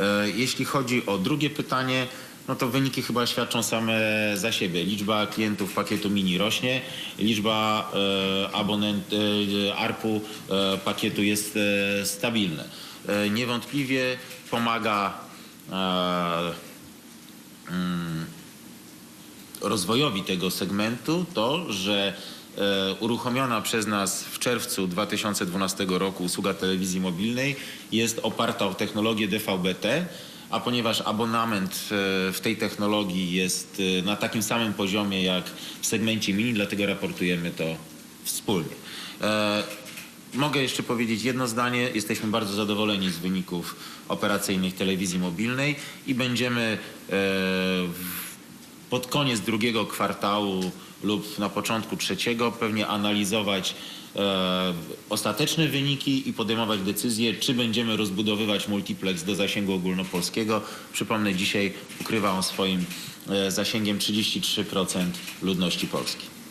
E, Jeśli chodzi o drugie pytanie, no to wyniki chyba świadczą same za siebie. Liczba klientów pakietu mini rośnie, liczba e, abonent, e, ARPU pakietu jest stabilna. Niewątpliwie pomaga mm, rozwojowi tego segmentu to, że uruchomiona przez nas w czerwcu 2012 roku usługa telewizji mobilnej jest oparta o technologię DVB-T, a ponieważ abonament e, w tej technologii jest e, na takim samym poziomie jak w segmencie mini, dlatego raportujemy to wspólnie. E, Mogę jeszcze powiedzieć jedno zdanie. Jesteśmy bardzo zadowoleni z wyników operacyjnych telewizji mobilnej i będziemy e, w- pod koniec drugiego kwartału lub na początku trzeciego pewnie analizować e, ostateczne wyniki i podejmować decyzję, czy będziemy rozbudowywać multiplex do zasięgu ogólnopolskiego. Przypomnę, dzisiaj ukrywa on swoim e, zasięgiem 33% ludności Polski.